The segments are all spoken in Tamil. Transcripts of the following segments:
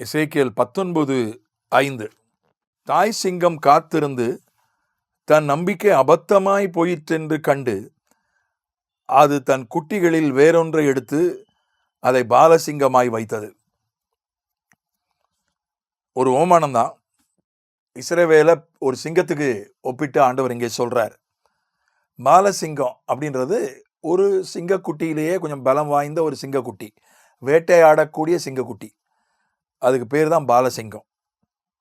இசைக்கியல் பத்தொன்பது ஐந்து. தாய் சிங்கம் காத்திருந்து தன் நம்பிக்கை அபத்தமாய் போயிற்றென்று கண்டு அது தன் குட்டிகளில் வேறொன்றை எடுத்து அதை பாலசிங்கமாய் வைத்தது. ஒரு ஓமானம் தான். இஸ்ரவேல ஒரு சிங்கத்துக்கு ஒப்பிட்டு ஆண்டவர் இங்கே சொல்றார் பாலசிங்கம் அப்படின்றது ஒரு சிங்கக்குட்டியிலேயே கொஞ்சம் பலம் வாய்ந்த ஒரு சிங்கக்குட்டி வேட்டையாடக்கூடிய சிங்கக்குட்டி. அதுக்கு பேர் தான் பாலசிங்கம்.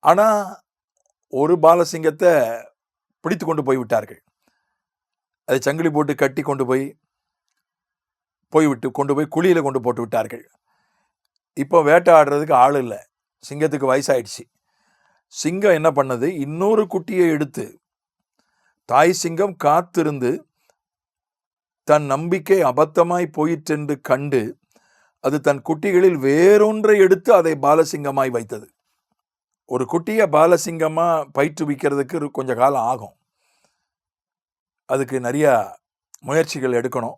ஆனால் ஒரு பாலசிங்கத்தை பிடித்து கொண்டு போய் விட்டார்கள். அதை சங்கிலி போட்டு கட்டி கொண்டு போய் போய்விட்டு கொண்டு போய் குழியில் கொண்டு போட்டு விட்டார்கள். இப்போ வேட்டையாடுறதுக்கு ஆள் இல்லை. சிங்கத்துக்கு வயசாயிடுச்சு. சிங்கம் என்ன பண்ணது? இன்னொரு குட்டியை எடுத்து தாய் சிங்கம் காத்திருந்து தன் நம்பிக்கை அபத்தமாய் போயிற்றென்று கண்டு அது தன் குட்டிகளில் வேறொன்றை எடுத்து அதை பாலசிங்கமாய் வைத்தது. ஒரு குட்டியை பாலசிங்கமாக பயிற்றுவிக்கிறதுக்கு கொஞ்சம் காலம் ஆகும். அதுக்கு நிறையா முயற்சிகள் எடுக்கணும்.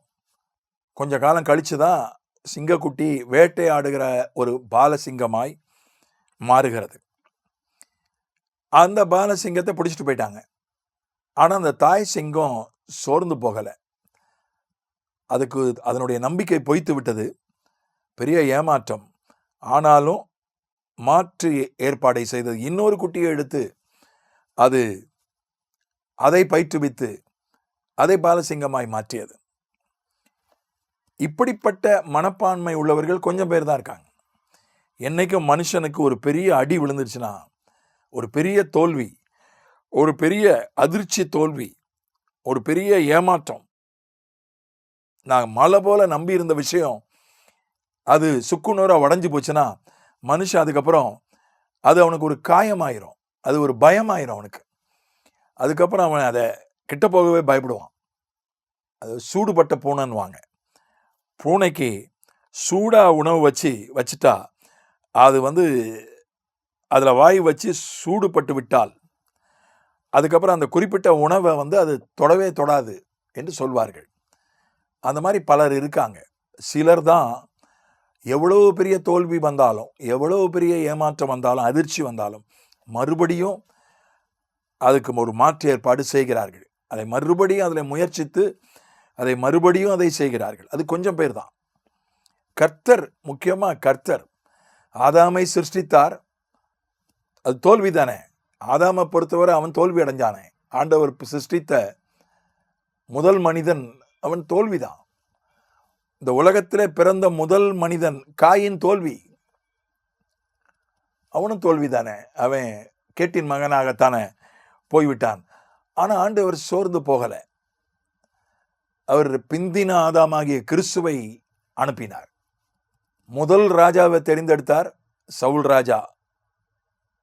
கொஞ்ச காலம் கழித்து தான் சிங்கக்குட்டி வேட்டையாடுகிற ஒரு பாலசிங்கமாய் மாறுகிறது. அந்த பாலசிங்கத்தை பிடிச்சிட்டு போயிட்டாங்க. ஆனால் அந்த தாய் சிங்கம் சோர்ந்து போகலை. அதுக்கு அதனுடைய நம்பிக்கை பொய்த்து விட்டது. பெரிய ஏமாற்றம். ஆனாலும் மாற்று ஏற்பாடை செய்தது. இன்னொரு குட்டியை எடுத்து அது அதை பயிற்றுவித்து அதை பாலசிங்கமாய் மாற்றியது. இப்படிப்பட்ட மனப்பான்மை உள்ளவர்கள் கொஞ்சம் பேர் தான் இருக்காங்க. என்னைக்கும் மனுஷனுக்கு ஒரு பெரிய அடி விழுந்துருச்சுன்னா ஒரு பெரிய தோல்வி ஒரு பெரிய அதிர்ச்சி தோல்வி ஒரு பெரிய ஏமாற்றம். நான் மலை போல நம்பி இருந்த விஷயம் அது சுக்குநூறாக உடஞ்சி போச்சுன்னா மனுஷன் அதுக்கப்புறம் அது அவனுக்கு ஒரு காயமாயிரும். அது ஒரு பயமாயிரும் அவனுக்கு. அதுக்கப்புறம் அவன் அதை கிட்ட போகவே பயப்படுவான். அது சூடுபட்ட பூனைன்னுவாங்க. பூனைக்கு சூடாக உணவு வச்சு வச்சுட்டா அது வந்து அதில் வாய் வச்சு சூடுபட்டு விட்டால் அதுக்கப்புறம் அந்த குறிப்பிட்ட உணவை வந்து அது தொடவே தொடாது என்று சொல்வார்கள். அந்த மாதிரி பலர் இருக்காங்க. சிலர் தான் எவ்வளோ பெரிய தோல்வி வந்தாலும் எவ்வளோ பெரிய ஏமாற்றம் வந்தாலும் அதிர்ச்சி வந்தாலும் மறுபடியும் அதுக்கு ஒரு மாற்று ஏற்பாடு செய்கிறார்கள். அதை மறுபடியும் அதில் முயற்சித்து அதை மறுபடியும் அதை செய்கிறார்கள். அது கொஞ்சம் பேர் தான். கர்த்தர் முக்கியமாக கர்த்தர் ஆதாமை சிருஷ்டித்தார். அது தோல்வி தானே. ஆதாமை பொறுத்தவரை அவன் தோல்வி அடைஞ்சானே. ஆண்டவர் சிருஷ்டித்த முதல் மனிதன் அவன் தோல்விதான் இந்த உலகத்திலே பிறந்த முதல் மனிதன் காயின் தோல்வி. அவனும் தோல்வி தானே. அவன் கேட்டின் மகனாகத்தானே போய்விட்டான். ஆனால் ஆண்டவர் சோர்ந்து போகலை. அவர் பிந்தின ஆதாமாகிய கிறிஸ்துவை அனுப்பினார். முதல் ராஜாவை தெரிந்தெடுத்தார் சவுல் ராஜா.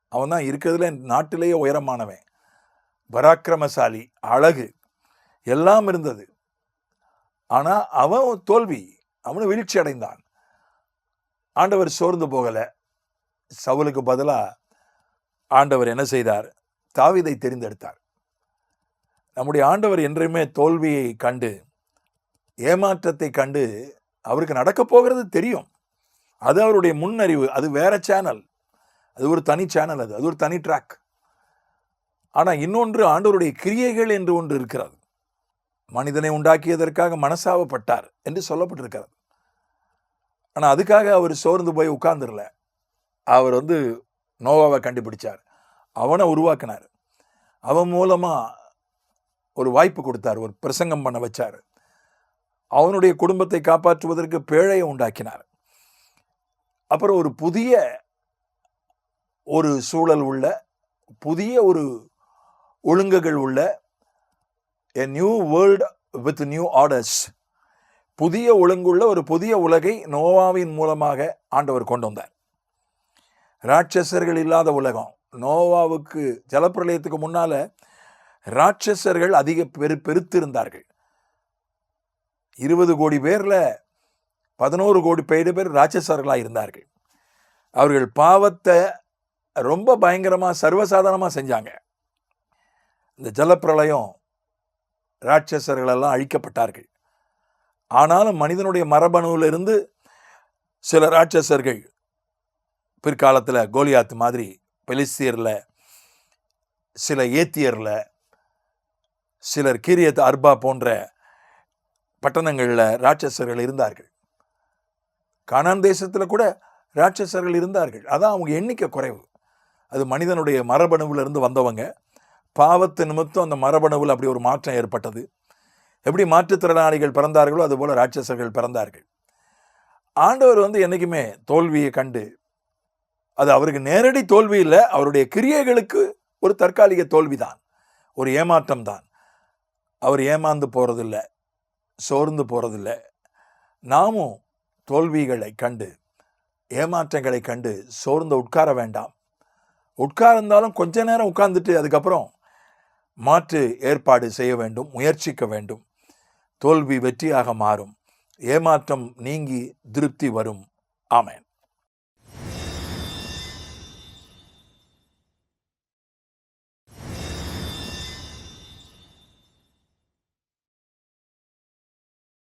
அவன் தான் இருக்கிறதுல நாட்டிலேயே உயரமானவன். பராக்கிரமசாலி அழகு எல்லாம் இருந்தது. ஆனால் அவன் தோல்வி. அவனை வீழ்ச்சி அடைந்தான். ஆண்டவர் சோர்ந்து போகலை. சவுலுக்கு பதிலாக ஆண்டவர் என்ன செய்தார்? தாவிதை தெரிந்தெடுத்தார். நம்முடைய ஆண்டவர் என்றையுமே தோல்வியை கண்டு ஏமாற்றத்தை கண்டு அவருக்கு நடக்கப் போகிறது தெரியும். அது அவருடைய முன்னறிவு. அது வேற சேனல் அது ஒரு தனி சேனல் அது. அது ஒரு தனி ட்ராக் ஆனால் இன்னொன்று ஆண்டவருடைய கிரியைகள் என்று ஒன்று இருக்கிறது. மனிதனை உண்டாக்கியதற்காக மனசாவப்பட்டார் என்று சொல்லப்பட்டிருக்கிறது. ஆனால் அதுக்காக அவர் சோர்ந்து போய் உட்கார்ந்துடல அவர் வந்து நோவாவை கண்டுபிடிச்சார். அவனை உருவாக்கினார். அவன் மூலமாக ஒரு வாய்ப்பு கொடுத்தார் ஒரு பிரசங்கம் பண்ண வச்சார். அவனுடைய குடும்பத்தை காப்பாற்றுவதற்கு பேழையை உண்டாக்கினார். அப்புறம் ஒரு புதிய ஒரு சூழல் உள்ள புதிய ஒரு ஒழுங்குகள் உள்ள a new world with new orders புதிய ஒழுங்குள்ள ஒரு புதிய உலகை நோவாவின் மூலமாக ஆண்டவர் கொண்டு வந்தார். ராட்சசர்கள் இல்லாத உலகம். நோவாவுக்கு ஜலப்பிரளயத்துக்கு முன்னால் ராட்சசர்கள் அதிக பெரு பெருத்திருந்தார்கள். இருபது கோடி பேரில் பதினோரு கோடி பேரு பேர் ராட்சசர்களாக இருந்தார்கள். அவர்கள் பாவத்தை ரொம்ப பயங்கரமாக சர்வசாதாரணமாக செஞ்சாங்க. இந்த ஜலப்பிரளயம் ராட்சசர்களெல்லாம் அழிக்கப்பட்டார்கள். ஆனாலும் மனிதனுடைய மரபணுவிலிருந்து சில ராட்சசர்கள் பிற்காலத்தில் கோலியாத் மாதிரி பெலிஸ்தியரில் சில ஏத்தியரில் சிலர் கீரியத் அர்பா போன்ற பட்டணங்களில் ராட்சசர்கள் இருந்தார்கள். கானான் தேசத்தில் கூட ராட்சசர்கள் இருந்தார்கள். அதான் அவங்க எண்ணிக்கை குறைவு. அது மனிதனுடைய மரபணுவிலிருந்து வந்தவங்க. பாவத்து நிமித்தம் அந்த மரபணுவில் அப்படி ஒரு மாற்றம் ஏற்பட்டது. எப்படி மாற்றுத்திறனாளிகள் பிறந்தார்களோ அதுபோல் ராட்சசர்கள் பிறந்தார்கள். ஆண்டவர் வந்து என்றைக்குமே தோல்வியை கண்டு அது அவருக்கு நேரடி தோல்வி இல்லை அவருடைய கிரியைகளுக்கு ஒரு தற்காலிக தோல்வி தான். ஒரு ஏமாற்றம் தான். அவர் ஏமாந்து போகிறதில்ல சோர்ந்து போகிறதில்ல நாமும் தோல்விகளை கண்டு ஏமாற்றங்களை கண்டு சோர்ந்து உட்கார வேண்டாம். உட்கார்ந்தாலும் கொஞ்ச நேரம் உட்கார்ந்துட்டு அதுக்கப்புறம் மாற்று ஏற்பாடு செய்ய வேண்டும் முயற்சிக்க வேண்டும். தோல்வி வெற்றியாக மாறும். ஏமாற்றம் நீங்கி திருப்தி வரும். ஆமேன்.